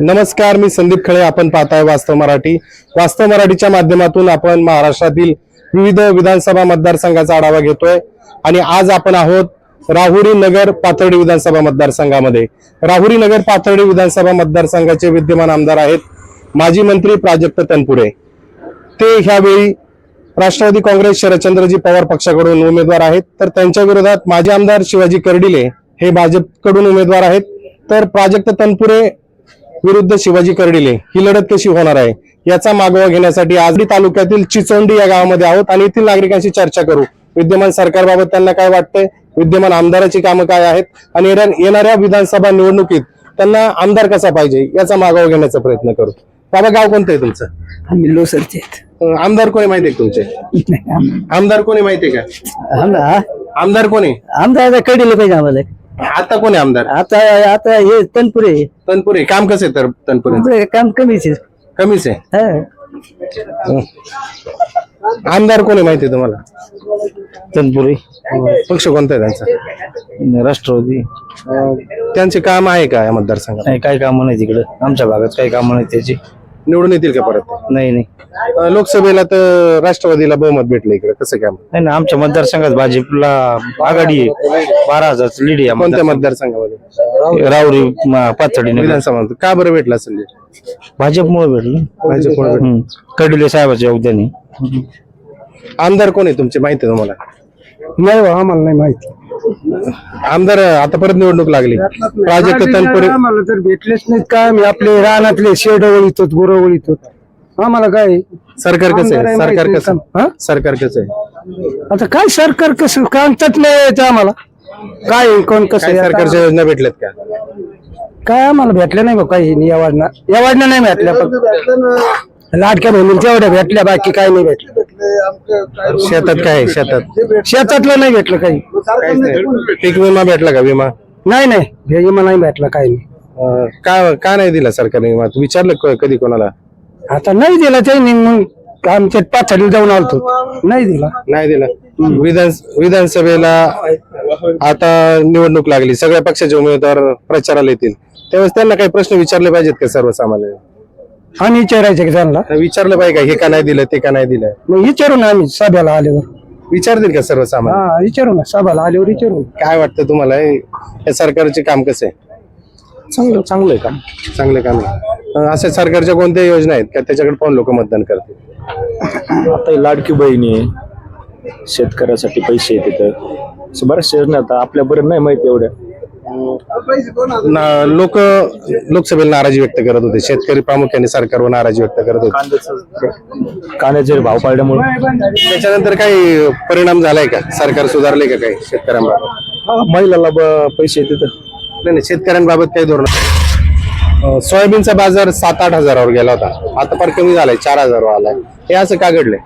नमस्कार मी संदीप खळे. आपण पाहताय वास्तव मराठी. वास्तव मराठीच्या माध्यमातून आपण महाराष्ट्रातील विविध विधानसभा मतदारसंघाचा आढावा घेतोय. आणि आज आपण आहोत राहुरी नगर पाथर्डी विधानसभा मतदारसंघामध्ये. राहुरी नगर पाथर्डी विधानसभा मतदारसंघाचे विद्यमान आमदार आहेत माजी मंत्री प्राजक्त तनपुरे. ते ह्यावेळी राष्ट्रवादी काँग्रेस शरदचंद्रजी पवार पक्षाकडून उमेदवार आहेत. तर त्यांच्या विरोधात माजी आमदार शिवाजी कर्डिले हे भाजपकडून उमेदवार आहेत. तर प्राजक्त तनपुरे विरुद्ध शिवाजी कर्डिले. ही लढत कशी होणार आहे? याचा मागोवा घेण्यासाठी आजरी तालुक्यातील चिचोंडी या गावामध्ये आहोत आणि येथील नागरिकांशी चर्चा करू. विद्यमान सरकारबाबत त्यांना काय वाटतंय? विद्यमान आमदाराची कामं काय आहेत? आणि येणाऱ्या विधानसभा निवडणुकीत त्यांना आमदार कसा पाहिजे? याचा मागोवा घेण्याचा प्रयत्न करू. बाबा गाव कोणतं आहे तुमचं? आम्ही लोसरचे आमदार कोणी माहिती आहे तुमचे? आमदार कोणी माहिती आहे का? आमदार आमदार कोणी? आमदार कडीला पाहिजे आम्हाला. आता कोणी आमदार? आता आता हे तनपुरे तनपुरे. काम कसं आहे तर तनपुरे? तनपुरे काम कमीच आहे. कमीच आहे? हा. आमदार कोणी माहिती आहे तुम्हाला? तनपुरे. पक्ष कोणता आहे त्यांचा? राष्ट्रवादी. त्यांचे काम आहे का या मतदारसंघात? नाही काय काम नाही तिकडं. आमच्या भागात काही काम नाही त्याची. निवडून येतील का परत? नाही नाही. अं, लोकसभेला तर राष्ट्रवादीला बहुमत भेटलं इकडे. कसं काम नाही ना आमच्या मतदारसंघात भाजपला आघाडी आहे. बारा हजार लीड आहे कोणत्या मतदारसंघामध्ये? मतदार राऊरी म- नगर. विधानसभा का बरं भेटला असेल भाजपमुळे भेटलं. भाजपमुळे भेटलं. हम्म. कडीले साहेबाच्या योगदान. आमदार कोण आहे तुमचे? माहिती आहे तुम्हाला? नाही बा, आम्हाला नाही माहिती. आमदार आता परत निवडणूक लागली. प्राजक्त तनपुरे आम्हाला तर भेटलेच नाहीत काय? आम्ही आपले रानातले शेड वळीतो गुरं वळीतो आम्हाला काय? सरकार कसं आहे? सरकार कसं? हा? सरकार कसं आहे? आता काय सरकार कसं? कांतत नाही आम्हाला. काय आहे, कोण कसं काय आहे? आता? सरकारच्या योजना भेटल्यात का? काय आम्हाला भेटलं नाही बा काही. या वाढना या वाढना नाही भेटल्या. फक्त लाडक्या बहिणी तेवढ्या भेटल्या बाकी काय नाही भेटलं. शेतात काय? आहे? शेतात. शेतातलं नाही भेटलं काही. काहीच नाही. पीक विमा भेटला का विमा? नाही नाही. विमा नाही भेटला काही. नाही अं, का का नाही दिला सरकारने विमा? तू विचारलं क- कधी कोणाला? आता नाही दिला त्यांनी मग आमच्या पाथडीला जाऊन आलतो नाही दिला. नाही दिला. विधान विधानसभेला आता निवडणूक लागली. सगळ्या पक्षाचे उमेदवार प्रचाराला येतील. त्यावेळेस त्यांना काही प्रश्न विचारले पाहिजेत का सर्वसामान्य आणि विचारायचं की त्यांना. विचारलं पाहिजे का हे का नाही दिलं ते का नाही दिलं? मग विचारू ना आम्ही सभेला आल्यावर. विचारतील का सर्वसामान्य? हा विचारू ना सभेला आल्यावर विचारू. काय वाटतं तुम्हाला? हे या सरकारचे काम कसं आहे? चांगलं चांगलं आहे का चांगले काम आहे. अं, अशा सरकारच्या कोणत्या योजना आहेत का? त्याच्याकडे पाहून लोक मतदान करतील. आता ही लाडकी बहिणी आहे. शेतकऱ्यासाठी पैसे आहे तिथं. असं बऱ्याचशा योजना आता आपल्यापर्यंत नाही माहिती एवढ्या. लोक लोकसभेला नाराजी व्यक्त करत होते. शेतकरी प्रामुख्याने सरकारवर नाराजी व्यक्त करत होते. कांद्याचं भाव पाडल्यामुळे. त्याच्यानंतर काही परिणाम झालाय का? सरकार सुधारले का काही शेतकऱ्यांबाबत महिलाला पैसे तिथं. नाही नाही शेतकऱ्यांबाबत काही धोरण सोयाबीनचा बाजार सात आठ हजारावर गेला होता. आता फार कमी झालाय चार हजारावर आलाय. हे असं का घडलंय?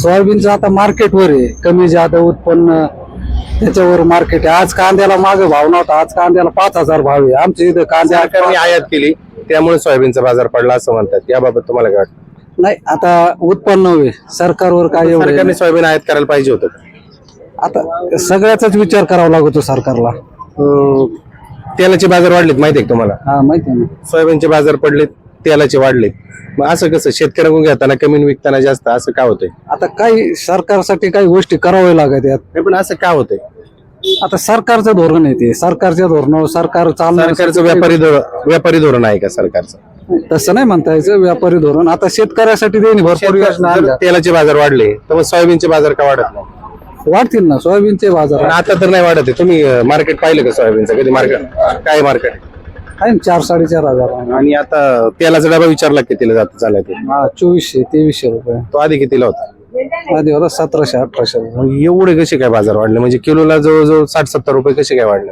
सोयाबीनचं आता मार्केटवर आहे. कमी जादा उत्पन्न त्याच्यावर मार्केट आहे. आज कांद्याला मागे भाव नव्हता. आज कांद्याला पाच हजार भाव आहे. आमच्या इथं कांद्या सरकारने आयात केली. त्यामुळे सोयाबीनचा बाजार पडला असं म्हणतात. याबाबत तुम्हाला काय वाटतं? नाही आता उत्पन्न होईल. सरकारवर काय एवढं सरकारने सोयाबीन आयात करायला पाहिजे होतं आता सगळ्याचाच विचार करावा लागतो सरकारला. अं, तेलाचे बाजार वाढलेत माहिती आहे का तुम्हाला? हा माहिती आहे ना. सोयाबीनचे बाजार पडलेत. तेलाचे वाढलेत. मग असं कसं? शेतकऱ्यांकडून घेताना कमी विकताना जास्त असं का होतंय? आता काही सरकारसाठी काही गोष्टी कराव्या लागत आहेत. नाही पण असं का होतंय? आता सरकारचं धोरण आहे ते. सरकारच्या धोरणावर सरकार चालणार सरकारचं व्यापारी धोरण व्यापारी धोरण आहे का सरकारचं? तसं नाही म्हणता यायचं व्यापारी धोरण. आता शेतकऱ्यासाठी देणे भरपूर योजना जर आणल्या. तेलाचे बाजार वाढले तर मग सोयाबीनचे बाजार का वाढत नाही? वाढतील ना सोयाबीनचे बाजार पण आता तर नाही वाढत आहे. तुम्ही मार्केट पाहिलं का सोयाबीनचं? कधी मार्केट काय मार्केट आहे ना चार साडेचार हजार. आणि आता तेलाचा डबा विचारला कितीला जात चाललाय तो? हा चोवीसशे तेवीसशे रुपये. तो आधी कितीला होता? आधी होता सतराशे अठराशे रुपये. मग एवढे कसे काय बाजार वाढले? म्हणजे किलोला जवळजवळ साठ सत्तर रुपये कसे काय वाढले?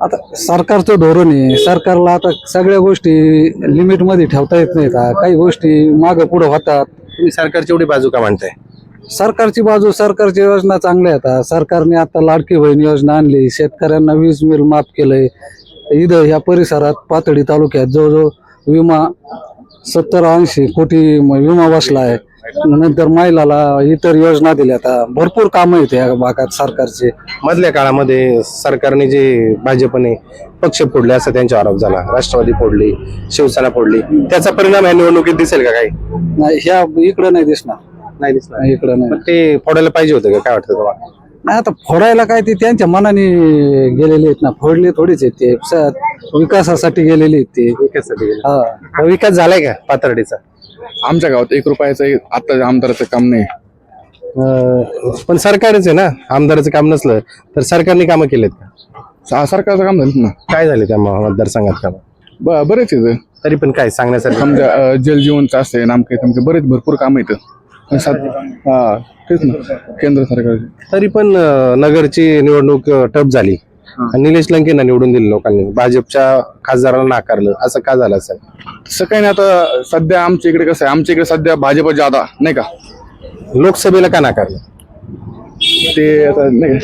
आता सरकारचं धोरण आहे. सरकारला आता सगळ्या गोष्टी लिमिटमध्ये ठेवता येत नाहीत. हा. काही गोष्टी मागे पुढे होतात. तुम्ही सरकारची एवढी बाजू का म्हणताय सरकारची बाजू सरकारची योजना चांगल्या आहेत. सरकारने आता लाडकी बहीण योजना आणली. शेतकऱ्यांना वीज बिल माफ केलंय. इथं ह्या परिसरात पातळी तालुक्यात जवळजवळ विमा सत्तर ऐंशी कोटी विमा बसला आहे. नंतर महिलाला इतर योजना दिल्या आता. भरपूर कामं आहेत या भागात सरकारचे. मधल्या काळामध्ये सरकारने जे भाजपने पक्ष फोडले असा त्यांचा आरोप झाला. राष्ट्रवादी फोडली शिवसेना फोडली. त्याचा परिणाम या निवडणुकीत दिसेल का काही? नाही ह्या इकडं नाही दिसणार. नाही दिसणार. इकडं नाही. ते फोडायला पाहिजे होतं का? काय वाटतं तुम्हाला? नाही आता फोडायला काय ते त्यांच्या मनाने गेलेले आहेत ना. फोडले थोडीच आहेत ते. स- विकासासाठी गेलेले आहेत ते. विकासासाठी गेलं. हा. विकास झालाय का पाथर्डीचा? आमच्या गावात एक रुपयाचं आता आमदाराचं काम नाही. अं, पण सरकारच आहे ना. आमदाराचं काम नसलं तर सरकारने कामं केलेत का? सा- सरकारचं काम झालं ना. काय झाले त्या म- मतदारसंघात काम? ब- बरेच आहेत. तरी पण काय सांगण्यासारखं समजा अं, जलजीवनचं असते नामके तमके बरेच भरपूर काम आहेत. सात- हा तेच ना. केंद्र सरकारचे. तरी पण अं, नगरची निवडणूक अं, टप झाली. आणि निलेश लंकेंना निवडून दिले लोकांनी. भाजपच्या खासदाराला नाकारलं. असं का झालं असेल तसं काही नाही आता सध्या आमच्या इकडे कसं आहे? आमच्या इकडे सध्या भाजप जादा नाही का? लोकसभेला का नाकारलं? ते आता नाही.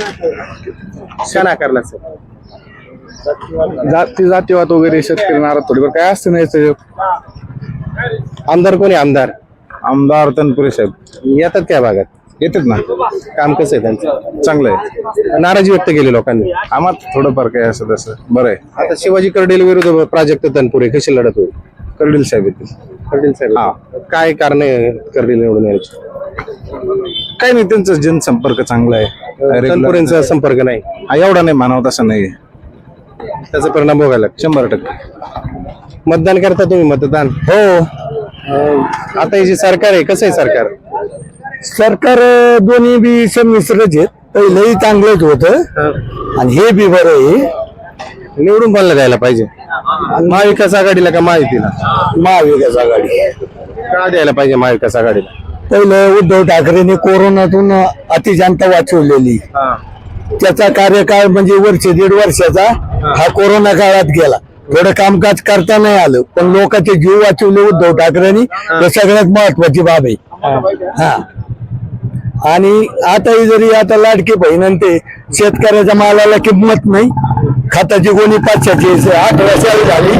का नाकारलं असेल जाती जातीवाद वगैरे शेतकरी नाराज थोडीफार. काय असते नाही. आमदार कोणी आमदार. आमदार तनपुरे साहेब. येतात काय भागात. येतात ना. काम कसं आहे त्यांचं? चांगलं आहे. नाराजी व्यक्त केली लोकांनी. आम्हाला थोडंफार काय असं तसं. बरं आहे. आता शिवाजी कर्डेल विरुद्ध प्राजक्त तनपुरे कशी लढत होईल? कर्डील साहेब येतील. कर्डेल साहेब. काय कारण आहे कर्डेल निवडून यायची? काही नाही त्यांचं जनसंपर्क चांगला आहे. तनपुरेंचा संपर्क नाही. हा, एवढा नाही मानव तसं नाही त्याचा परिणाम लागतो. शंभर टक्के. मतदान करता तुम्ही मतदान? हो. आता हे जे सरकार आहे कसं आहे सरकार? सरकार दोन्ही बी संमिश्रच आहेत. पहिलंही चांगलंच होतं. आणि हे बी बरं आहे. निवडून कोणाला द्यायला पाहिजे? महाविकास आघाडीला का महायुतीला? महाविकास आघाडी. का द्यायला पाहिजे महाविकास आघाडीला? पहिलं उद्धव ठाकरेंनी कोरोनातून अतिजांत वाचवलेली. त्याचा कार्यकाळ म्हणजे वर्ष दीड वर्षाचा हा कोरोना काळात गेला. थोडं कामकाज करता नाही आलं. पण लोकांचे जीव वाचवले उद्धव ठाकरेंनी. हे. सगळ्यात महत्वाची बाब आहे. हा. आणि आताही जरी आता लाडकी बहीण ते शेतकऱ्याच्या मालाला किंमत नाही. खताची गोणी पाचशेची आठ वर्षाला झाली.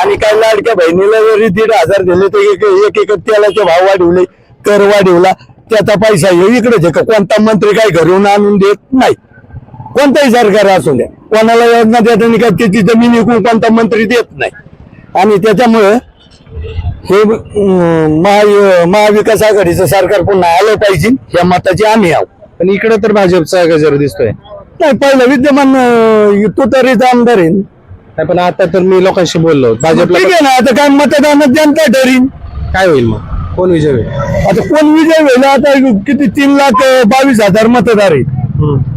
आणि काय लाडक्या बहिणीला जरी दीड हजार दिले तर एक एक तेलाचे भाव वाढवले कर वाढवला. त्याचा पैसा येऊ इकडेच कोणता मंत्री काय घरून आणून देत नाही. कोणताही सरकार असू द्या. कोणाला योजना देताना काय त्याची जमीन विकून कोणता मंत्री देत नाही. आणि त्याच्यामुळं हे महा महाविकास आघाडीचं सरकार पुन्हा आलं पाहिजे या मताची आम्ही आहोत. पण इकडे तर भाजपचा गजर दिसतोय. नाही पहिलं विद्यमान तुतारीचा आमदार आहे. नाही पण आता तर मी लोकांशी बोललो. भाजपला ठीक आहे ना आता काय मतदानात जनता ठरीन काय होईल मग? कोण विजय होईल? आता कोण विजय होईल? आता किती तीन लाख अं, बावीस हजार मतदार आहेत.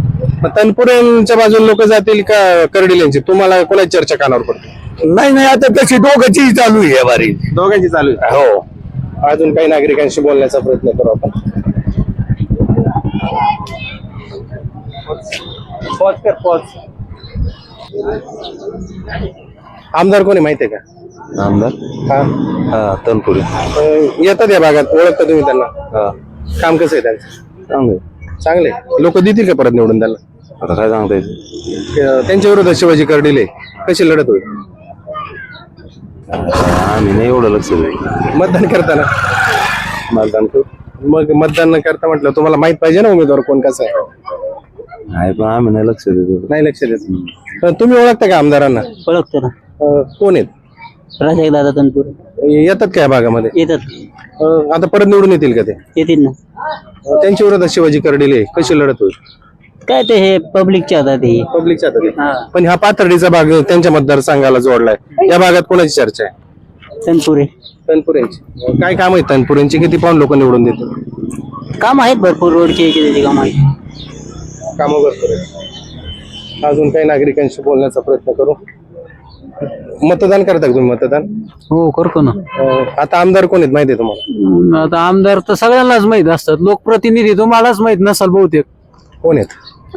तनपुरेंच्या बाजूने लोक जातील का कर्डिल यांची? तुम्हाला कोणाची चर्चा कानावर पडते? नाही नाही आता तशी दोघांची चालू आहे बारी. दोघांची चालू आहे? हो. अजून काही नागरिकांशी बोलण्याचा प्रयत्न करू आपण. पॉज कर पॉज आमदार कोणी माहितीये का? आमदार? हा. हा तनपुरे. अं, येतात या भागात ओळखता तुम्ही त्यांना? काम कसं आहे त्यांचं? चांगलं चांगले. लोक देतील का परत निवडून त्यांना आता काय सांगता येईल? अं, त्यांच्या विरोधात शिवाजी कर्डिले कशी लढत होईल? आम्ही नाही एवढं लक्ष देऊ मतदान करताना? मतदान करू. मग मतदान करता म्हटलं तुम्हाला माहीत पाहिजे ना उमेदवार कोण कसा आहे? नाही पण आम्ही नाही लक्ष देतो. नाही लक्ष देत. पण तुम्ही ओळखता का आमदारांना? ओळखतो ना. अं, कोण आहेत? राजा दादा तनपूर. येतात का या भागामध्ये? येतात. अं, आता परत निवडून येतील का ते? येतील ना. त्यांच्या विरोधात शिवाजी कर्डिले कशी लढत होईल? काय ते हे पब्लिकच्या हातात आहे. पब्लिकच्या हातात आहे. हा. पण ह्या पाथर्डीचा भाग त्यांच्या मतदारसंघाला जोडलाय. या भागात कोणाची चर्चा आहे? तनपुरे. तनपुरेंची. काय काम आहे? तनपुरेंची किती पाऊन लोक निवडून देतील काम आहेत भरपूर रोडचे त्याचे काम आहेत. कामं भरपूर आहेत. अजून काही नागरिकांशी बोलण्याचा प्रयत्न करू. मतदान करता का तुम्ही मतदान? हो करतो ना. अं, आता आमदार कोण आहेत माहिती आहे तुम्हाला? आता आमदार तर सगळ्यांनाच माहीत असतात. लोकप्रतिनिधी तुम्हालाच माहीत नसाल बहुतेक. कोण आहेत?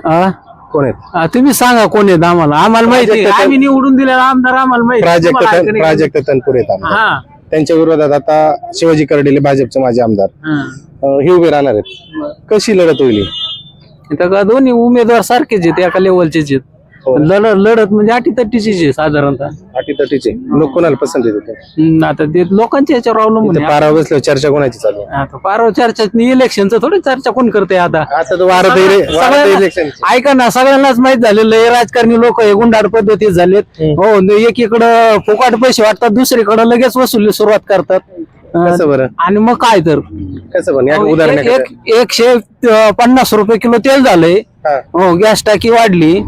आ? कोण आहेत? आ, तुम्ही सांगा कोण आहेत आम्हाला. आम्हाला माहिती आहे. प्राजक्त- आम्ही निवडून दिलेला आमदार आम्हाला माहिती. प्राजक्त तुम्हाला तन- ऐकणे- प्राजक्त तनपुरे आहेत आमदार. हा. त्यांच्या विरोधात आता शिवाजी कर्डिले भाजपचे माजी आमदार. हा. अं, हे उभे राहणार आहेत. कशी लढत होईल ही? इथं का दोन्ही उमेदवार सारखेच आहेत एका लेवलचेच आहेत. लढत लढत म्हणजे अटीतटीची आहे साधारणतः. अटीतटीचे. लोक कोणाला पसंती देते हम्म, आता ते लोकांच्या याच्यावर अवलंबून आहे. पारा बसल्यावर चर्चा कोणाची चालू आहे? आता पारो चर्चा इलेक्शनचं थोडी चर्चा कोण करते आता? आता तर वारं तर इले- वारं तर सगळ्यांना- इलेक्शन ऐका ना सगळ्यांनाच माहीत झालेलं आहे राजकारणी लोक हे गुंडाळ पद्धतीत झालेत. हो न एकीकडं फुकाट पैसे वाटतात दुसरीकडे लगेच वसुली सुरुवात करतात. कसं बरं? आणि मग काय तर? कसं पण या एक- उदाहरण एक- एकशे अं, पन्नास रुपये किलो तेल झालंय. हा. हो गॅस टाकी वाढली.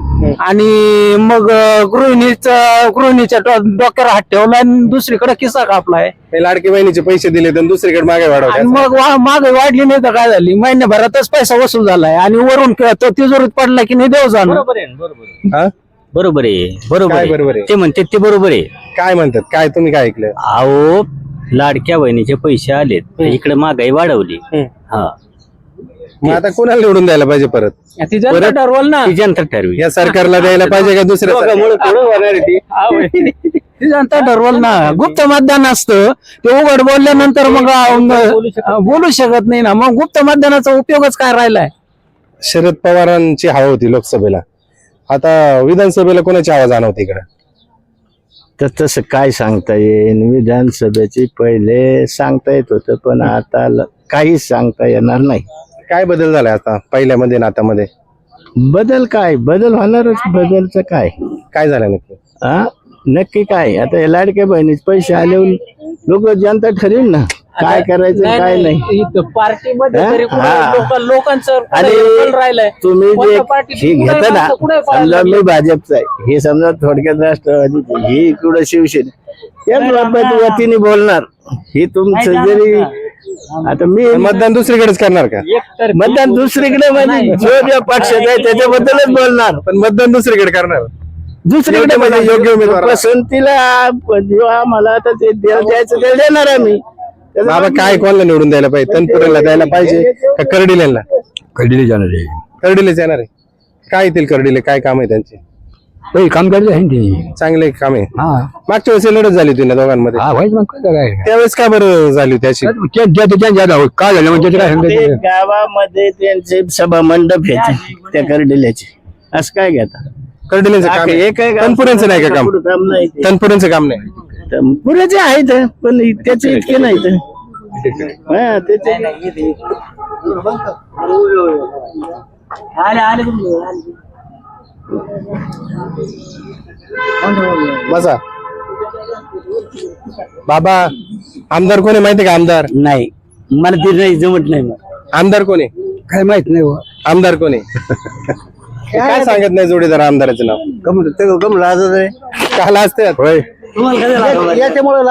आणि मग अं, गृहिणीचा गृहिणीच्या डो- डोक्यावर हात ठेवला आणि दुसरीकडे किस्सा कापलाय. हे लाडकी बहिणीचे पैसे दिले तर दुसरीकडे मागे आणि वाढवले मग मागे वाढली नाही तर काय झाली? महिन्याभरातच पैसा वसूल झालाय. आणि वरून क- तो तिजोरीत पडला की नाही देव जाणं. बरोबर आहे बरोबर आहे. हा? बरोबर आहे बरोबर काय आहे. बरोबर आहे? ते म्हणतात ते बरोबर आहे. काय म्हणतात? काय तुम्ही काय ऐकलं? अहो लाडक्या बहिणीचे पैसे आलेत. इकडे महागाई वाढवली. हा. मग आता कोणाला निवडून द्यायला पाहिजे परत? ती जनता ठरवल ना. ती जनता ठरवी. या सरकारला द्यायला पाहिजे का दुसऱ्या सरकारला? ती. जनता ठरवल ना. गुप्त मतदान असतं. ते उघड बोलल्यानंतर मग अं, बोलू शकत नाही ना. मग गुप्त मतदानाचा उपयोगच काय राहिलाय? शरद पवारांची हवा होती लोकसभेला. आता विधानसभेला कोणाची हवा जाणवते इकडे? तर तसं काय सांगता येईल विधानसभेची पहिले सांगता येत होतं पण आता ल- काहीच सांगता येणार नाही. काय बदल झालाय आता पहिल्यामध्ये आणि आतामध्ये बदल काय? बदल होणारच. बदलचं काय? काय झालं नक्की? हा नक्की काय? आता हे लाडक्या बहिणीचे पैसे आले लोक जनता ठरवील ना? काय करायचं काय नाही पार्टीमध्ये? तरी कुठं हा. लोक- लोकांचं कुठं आणि कल राहिलंय? तुम्ही जे कोणत्या पार्टीत हे कुठे घेता ना माणसं कुठे पळायला समजा लागले? मी भाजपचा आहे. हे समजा थोडक्यात राष्ट्रवादीचे हे इकडं शिवसेना त्याच बाबत वतीने बोलणार. हे तुमचं जरी आता मी मतदान दुसरीकडेच करणार का? मतदान दुसरीकडे म्हणजे जो ज्या पक्षात आहे त्याच्याबद्दलच बोलणार. पण मतदान दुसरीकडे करणार. दुसरीकडे योग्य म्हणजे. योग्य उमेदवार. पसंतीला जो आम्हाला आता ते द्या- द्यायचं ते देणार आम्ही. त्याचं बाबा काय कोणाला निवडून द्यायला पाहिजे? तनपुरेला द्यायला पाहिजे का कर्डिलेला कधीला जाणार आहे. कर्डिलेच येणार आहे. काय येतील कर्डिले? काय काम आहे त्यांचे? काही काम करायचं आहे ते. चांगले काम आहे. हा. मागच्या वेळेस लढत झाली होती ना दोघांमध्ये? हा व्हायचं मग काय काय त्यावेळेस का बरं झाली होती अशी? काय झालं? म्हणजे त्याचं काय ते सांगायचं गावामध्ये त्यांचे सभा मंडप आहेत त्या करडिल्याचे. असं काय घेता कर्डिलेचं काम आहे. एक आहे तनपुरेंचं नाही का काम? काम नाही ते. तनपुरेंचं काम नाही. पुरेचे आहेत पण त्याचे इतके नाहीत. हा त्याचे आले आले तुमचे, आले. बसा. बाबा आमदार कोणी माहिती का आमदार? नाही. मला ते नाही जमत नाही मग आमदार कोणी काय माहीत नाही बुवा. आमदार कोणी काय सांगत नाही जोडीदार आमदाराचं नाव? कम लाजत आहे. काल असते. होय. याच्यामुळे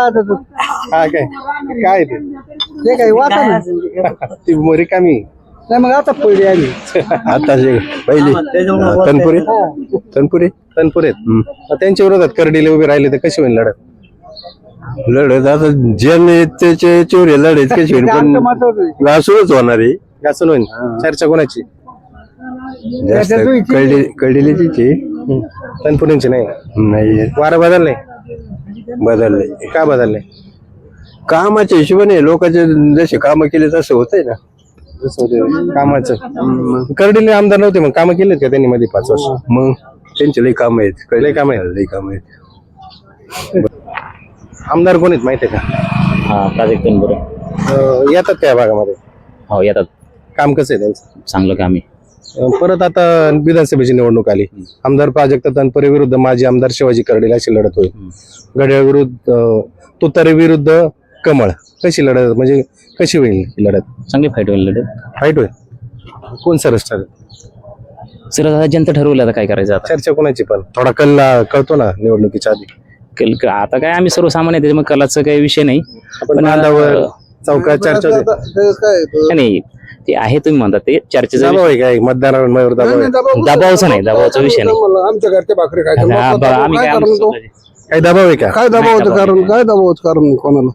हा काय? काय ते? ते काही वाचा नाही ती मोरी कामी. नाही मग आता पडली आली आता जे पहिली. तनपुरे? तनपुरे? तनपुरे त्यांच्या विरोधात करडीले उभे राहिले तर कशी होईल लढत? लढत आता ज्यांनी त्याचे चोरी लढत कशी होईल पण घासूनच होणार आहे. घासून होईल. चर्चा कोणाची? जास्त कळली कळलेलीची तनपुरेंची नाही. नाही. वारा बदलले बदलले. का बदलले? कामाच्या हिशोबाने लोकांचे जसे काम केले तसं होतंय ना. जसं होते. कामाचं. करडीले आमदार नव्हते मग कामं केलेत का त्यांनी मध्ये पाच वर्ष? मग त्यांचे लई काम आहेत. लय काम आहे लई काम आहेत. आमदार कोण आहेत माहितीये का? हा प्राजक्त बरोबर अं, येतात त्या भागामध्ये. हो येतात. काम कसं आहे त्यांचं? चांगलं काम आहे. परत आता विधानसभेची निवडणूक आली. आमदार प्राजक्त तनपुरे विरुद्ध माजी आमदार शिवाजी कर्डील अशी लढत होईल. घड्याळ विरुद्ध तुतारी विरुद्ध कमळ कशी लढत म्हणजे कशी होईल ही लढत? चांगली फाईट होईल लढत. फाईट होईल. कोण सरस ठरेल? सर आता जनता ठरवलं आता काय करायचं आता. चर्चा कोणाची पण? थोडा कल्ला कळतो ना निवडणुकीच्या आधी. कल क- आता काय आम्ही सर्वसामान्य आहे, त्याच्यामुळे कलाचं काही विषय नाही. आपण पण, बांधावर अं, चौकात चर्चा होते काय नाही ते आहे तुम्ही म्हणता ते चर्चेचा दबाव आहे काय? मतदारांवर दबाव आहे? दबावचा नाही दबावाचा विषय नाही. आमच्या घरच्या भाकरी काय हा, बरं, आम्ही काय आमचं स्वतःचे. काही दबाव आहे का? काय दबाव होतं कारण? काय दबाव होतं कारण कोणाला?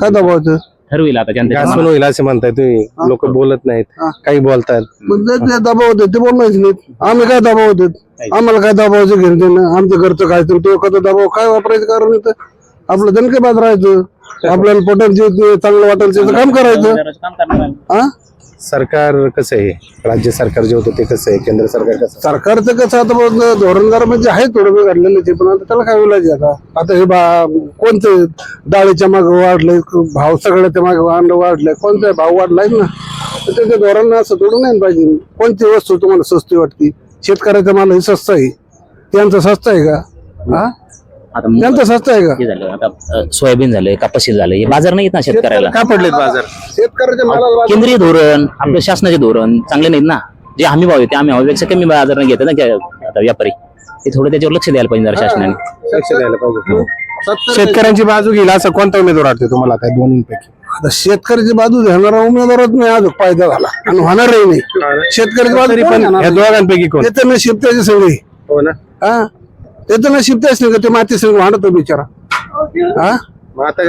काय दबाव होतं? ठरविल आता घासून होईल असे म्हणताय तुम्ही? लोक बोलत नाहीत काही बोलतात. मग ते जे दबाव होते ते बोलणारच नाहीत. आम्ही काय दबाव होते? आम्हाला काय दबावाचं घेणं देणं? आमच्या घरचं काय तर तो एखादा दबाव काय वापरायचं कारण इथं? आपलं दणकेबाज राहायचं. आपल्याला पटेल जे ते चांगलं वाटेल त्याचं काम करायचं. हा? सरकार कसं आहे? राज्य सरकार जे होतं ते कसं आहे? केंद्र सरकार कसं सरकारचं कसं आता बघ धोरणदार म्हणजे आहे थोडं बिघडलेलं ते पण आता त्याला काय विलाज आता? आता हे बा कोणतं डाळीच्या मागे वाढलंय भाव सगळ्याच्या मागे अन्न वाढलंय कोणता भाव वाढलाय ना? तर ते धोरण असं थोडं नाही पाहिजे. कोणती वस्तू तुम्हाला स्वस्ती वाटते? शेतकऱ्याचा माल हे स्वस्त आहे. त्यांचं स्वस्त आहे का? हा? आता त्यांचं स्वस्त आहे का? हे झालं आता अ, सोयाबीन झालं कापाशी झालं हे बाजार नाही येत ना शेतकऱ्याला का पडलेत बाजार? शेतकऱ्याच्या मालाला बाजार- केंद्रीय धोरण आपलं शासनाचे धोरण चांगले नाहीत ना. जे हमी भाव आहे ते हमी भावापेक्षा कमी बाजार नाही घेतात ना त्या- आता व्यापारी. ते थोडं त्याच्यावर लक्ष द्यायला पाहिजे जरा शासनाने. लक्ष द्यायला पाहिजे. शेतकऱ्यांची बाजू घेईल असं कोणता उमेदवार वाटते तुम्हाला त्या दोन्हीपैकी? आता शेतकऱ्याची बाजू घेणारा उमेदवारच नाही अजून फायदा झाला. आणि होणारही नाही. शेतकऱ्याची बाजू तरी पण? या दोघांपैकी कोण? त्याचं नशीब त्याचे सगळे. हो ना. हा. त्याचं नशीब त्याच नाही का? ते माती संग वाढत बिचारा. हा? मग आता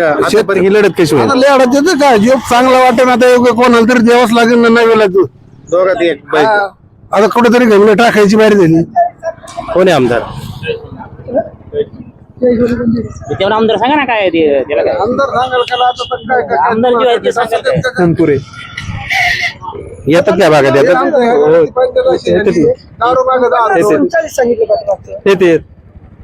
ही लढत कशी होईल? लेडा काय चांगला वाटेल आता योग्य कोणाला तरी द्यावंच लागेल ना दोघात एक बाईक. आता कुठेतरी घंगलं टाकायची बाहेर झाली. कोण आहे आमदार? तेवढा आमदार सांगा ना काय आहे ते त्याला काय? आमदार जे आहे ते सांगा काय. तनपुरे येतात त्या भागात येतात? हो. येते येत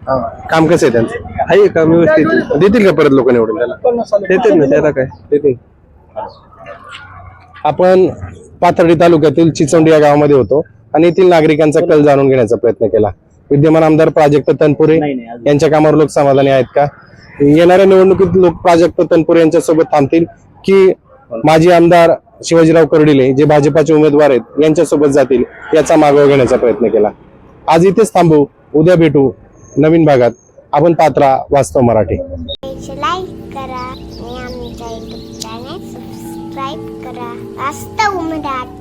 काम कसं आहे त्यांचं? आहे काम व्यवस्थित? देतील का परत लोक निवडून त्याला? देतील ना त्याला काय? देतील. आपण पाथर्डी तालुक्यातील चिचोंडी या गावामध्ये होतो आणि येथील नागरिकांचा कल जाणून घेण्याचा प्रयत्न केला. विद्यमान आमदार प्राजक्त तनपुरे यांच्या कामावर लोक समाधानी आहेत का? येणाऱ्या निवडणुकीत लोक प्राजक्त तनपुरे यांच्या सोबत थांबतील की माजी आमदार शिवाजीराव कर्डिले जे भाजपाचे उमेदवार आहेत यांच्यासोबत जातील याचा मागोवा घेण्याचा प्रयत्न केला. आज इथेच थांबू उद्या भेटू. नवीन भागात आपण पात्रा वास्तव मराठी. लाईक करा आणि आमच्या युट्यूब चॅनेल सबस्क्राईब करा. वास्तव मराठी.